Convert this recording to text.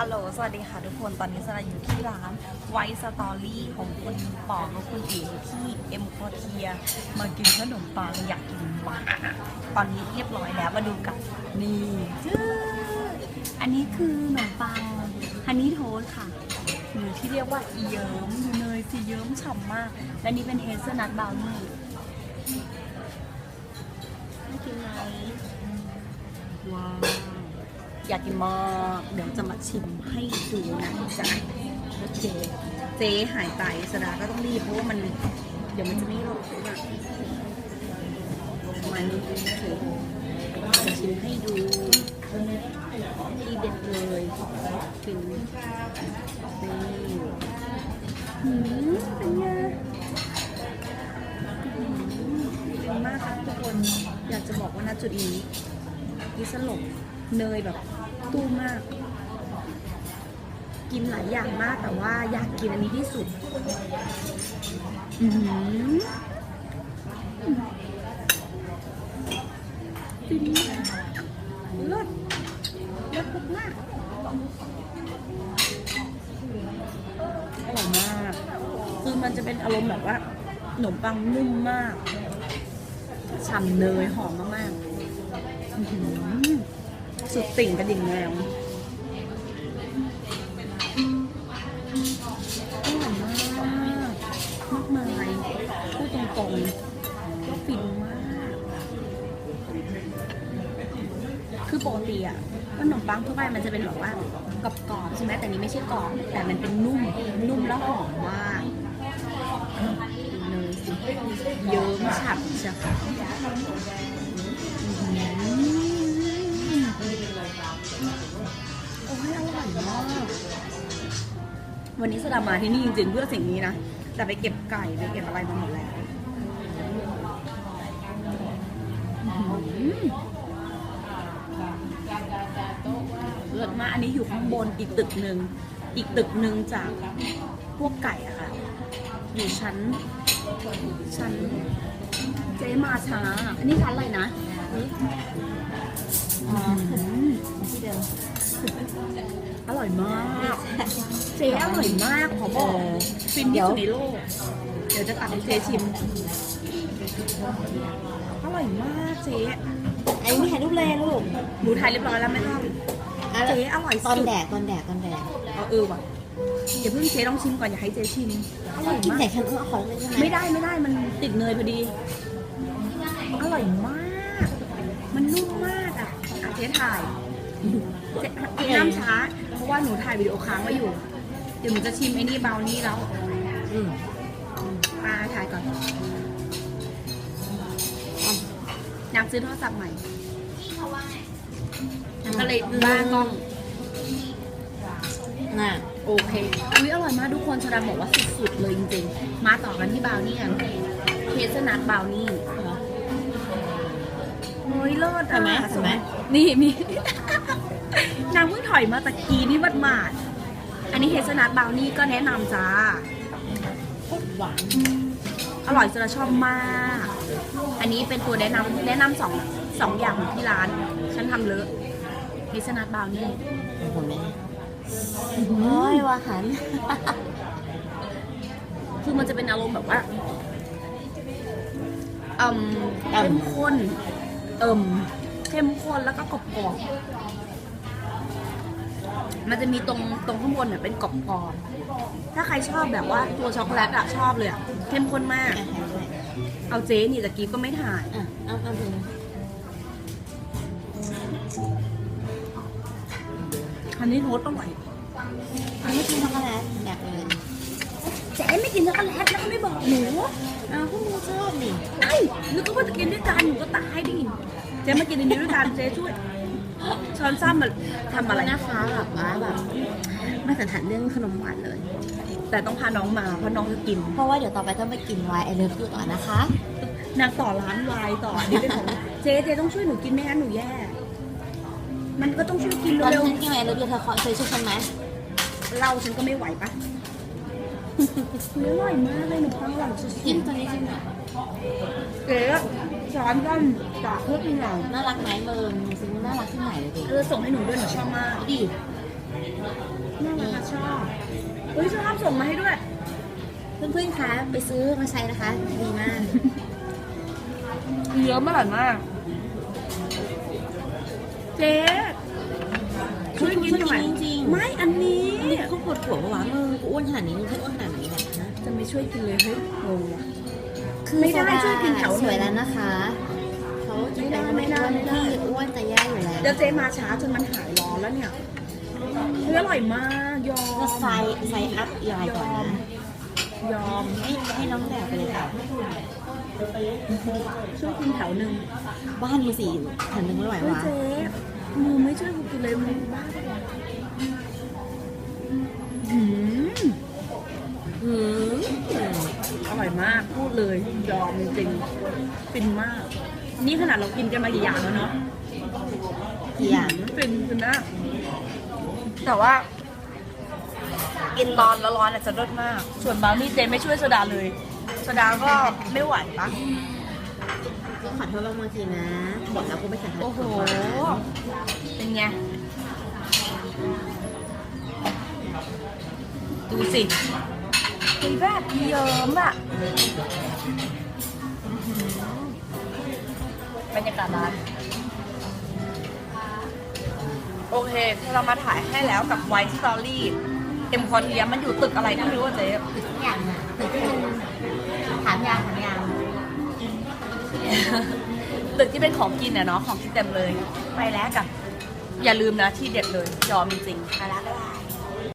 ฮัลโหล สวัสดีค่ะทุกคน ตอนนี้สราอยู่ที่ร้านไวสตอรี่ของคุณปอกับคุณเอ๋ที่เอ็มโคเทีย มากินขนมปังอยากกินมากตอนนี้เรียบร้อยแล้วมาดูกัน นี่จื้ออันนี้คือขนมปังฮันนี่โทสค่ะ หรือที่เรียกว่าเยิ้มดูเนยสิเยิ้มฉ่ำมาก และนี่เป็นเฮเซลนัทบราวนี่น่ากินไหมว้าว อยากกินมากเดี๋ยวจะมาชิมให้ดูนะจ๊ะโอเคเจ๊หายไปสดาก็ต้องรีบเพราะว่ามัน เดี๋ยวมันจะไม่รอดอะมันจะชิมให้ดูที่เด็ดเลยเป็นนี่หืมเป็นไงมเป็นมากครับทุกคนอยากจะบอกว่าณจุดนี้กิสลบเนยแบบ ตู้มาก กินหลายอย่างมากแต่ว่าอยากกินอันนี้ที่สุด อือหือฟินเลิศเลิศมากอร่อยมาก คือมันจะเป็นอารมณ์แบบว่าขนมปังนุ่มมาก ฉ่ำเนยหอมมากๆอือหือ สุดติ่งกระดิ่งแมวอร่อยมากมากมายพูดตรงๆก็ฟินมาก คือปกติอะขนมปังทั่วไปมันจะเป็นแบบว่ากรอบๆใช่ไหมแต่นี้ไม่ใช่กรอบ แต่มันเป็นนุ่ม นุ่มแล้วหอมมากเนยเยิ้มฉ่ำใช่ค่ะโอร่อยมากวันนี้สดามาที่นี่จริงๆเพื่อสิ่งนี้นะ แต่ไปเก็บไก่ไปเก็บอะไรมาหมดแล้วเลิศมากอันนี้อยู่ข้างบนอีกตึกหนึ่ง อีกตึกหนึ่งจากพวกไก่อะค่ะ อยู่ชั้น ชั้นเจมาช้า อันนี้ชั้นอะไรนะ ที่เดิมอร่อยมากเจ๊อร่อยมากขอบอกฟินที่สุดในโลก เดี๋ยวจะตักให้เจ๊ชิม อร่อยมากเจ๊อันนี้ไม่ถ่ายรูปเลยลูกหนูถ่ายเรียบร้อยแล้วไม่ต้องเจ๊อร่อยตอนแดดตอนแดดตอนแดดเอาเออว่ะเดี๋ยวเพิ่งเจ๊ต้องชิมก่อนอย่าให้เจ๊ชิมอร่อยกินมากแต่ฉันเอาขอเลยใช่ไหมไม่ได้ไม่ได้มันติดเนยพอดี อร่อยมาก มันนุ่มมาก เจ๊ถ่ายเจ๊เจ๊น้ำช้า เพราะว่าหนูถ่ายวิดีโอค้างไว้อยู่ เดี๋ยวหนูจะชิมไอ้นี่เบานี่แล้วอืมมาถ่ายก่อนอยากซื้อโทรศัพท์ใหม่ก็เลยล่ากล้อง น่ะโอเค อุ้ยอร่อยมากทุกคนชาดาบอกว่าสุดๆเลยจริงๆ มาต่อกันที่บราวนี่กันเคสนัทบราวนี่โอ้ ยเลิศเห็นไหมอะเห็นไหมนี่มี นางเพิ่งถอยมาตะกี้นี่บัดหมาดๆอันนี้เฮสนัทบราวนี่ก็แนะนำจ้าโคตรหวาน อร่อยจนเราชอบมาก อันนี้เป็นตัวแนะนำแนะนำสองสองอย่างของที่ร้าน ฉันทำเลอะเฮสนัทบราวนี่ผมแม่โอ้ยหวานคือมันจะเป็นอารมณ์แบบว่าเอ่มเข้มข้น เอิ่มเข้มข้นแล้วก็กรอบๆ มันจะมีตรงตรงข้างบนเนี่ยเป็นกรอบๆ ถ้าใครชอบแบบว่าตัวช็อกโกแลตอะชอบเลยอะเข้มข้นมากอะใช่ใช่เอาเจ๊นี่ตะกี้ก็ไม่ถ่าย อะเอาเอาดูอันนี้โทสอร่อยอันนี้กินช็อกโกแลตอยากเลย เจ๊ไม่กินช็อกโกแลตแล้วก็ไม่บอกหนูอ้าวพวกมึงชอบนี่ไอ้นึกว่าจะกินด้วยกันหนูก็ตายดิเจ๊มากินอันนี้ด้วยกันเจ๊ช่วยช้อนซ้ำมาทำอะไรนะคะแบบว่าแบบไม่สันทัดเรื่องขนมหวานเลย แต่ต้องพาน้องมาเพราะน้องจะกิน เพราะว่าเดี๋ยวต่อไปต้องไปกินไวน์ไอเลิฟยูต่อนะคะนางต่อร้านวายต่ออันนี้เป็นของเจ๊เจ๊ต้องช่วยหนูกินไม่งั้นหนูแย่ มันก็ต้องช่วยกินตอนเร็วฉันกินไวน์ไอเลิฟยูเธอเคยช่วยฉันไหมๆเราฉันก็ไม่ไหวปะ อร่อยมากเลยหนูฟังอร่อยสุดจิ้มตัวนี้จิ้มหน่อยๆเจ๊ช้อนก้อนจากเพื่อกินหน่อยน่ารักไหมเบิร์นซื้อน่ารักที่ไหนเลยดิเออส่งให้หนูด้วยหนูชอบมากดิฮ้ยชอบส่งมาให้ด้วย เพื่อนๆคะไปซื้อมาใช้นะคะ ดีมากเยอะมากมาก เจ๊ช่วยกินหน่อยจริงไม่อันนี้ ๆนี่เขาปวดหัวปะวะมึงกูอ้วนขนาดนี้มึงแค่อ้วนขนาดไหนเนี่ยฮะจะไม่ช่วยกินเลยเฮ้ยงงว่ะ คือไม่ได้โซาช่วยกินแถวหนึ่งสวยแล้วนะคะเขาจะเป็นไม่ได้ไม่ได้ที่อ้วนจะแย่อยู่แล้วเดี๋ยวเจ๊มาช้าจนมันหายร้อนแล้วเนี่ยเฮ้ยอร่อยมากยอก็มไซส์ไซส์อัพยายก่อนนะยอมให้ให้น้องแหลกไปเลยค่ะช่วยกินแถวหนึ่งบ้านมีสี่แถวนึงไม่ไหวเฮ้ยวะเจ๊มือไม่ช่วยกูกินเลยมือบ้าไปแล้ว อมจริงๆฟินมาก นี่ขนาดเรากินกันมากี่อย่างแล้วเนาะกี่อย่างฟินฟินมากแต่ว่า กินร้อนแล้วร้อนอาจจะรสมาก ส่วนบางนี่เจไม่ช่วยโซดาเลยโซดาก็ไม่ไหวปะก็ขอโทษบางทีนะบอกแล้วกูไม่สันทัดโอ้โห เป็นไง ดูสิเป็นแบบเยิ้มอะ บรรยากาศร้าน โอเคเรามาถ่ายให้แล้วกับไวท์สตอรี่เอ็มคอนเทียมันอยู่ตึกอะไรก็ไม่รู้อะเจ๊ทุกอย่างอะแต่ที่มันถามยางถามยางตึกที่เป็นของกินเนี่ยเนาะของกินเต็มเลย ไปแล้วกันอย่าลืมนะที่เด็ดเลยยอมจริงๆไปแล้วก็ได้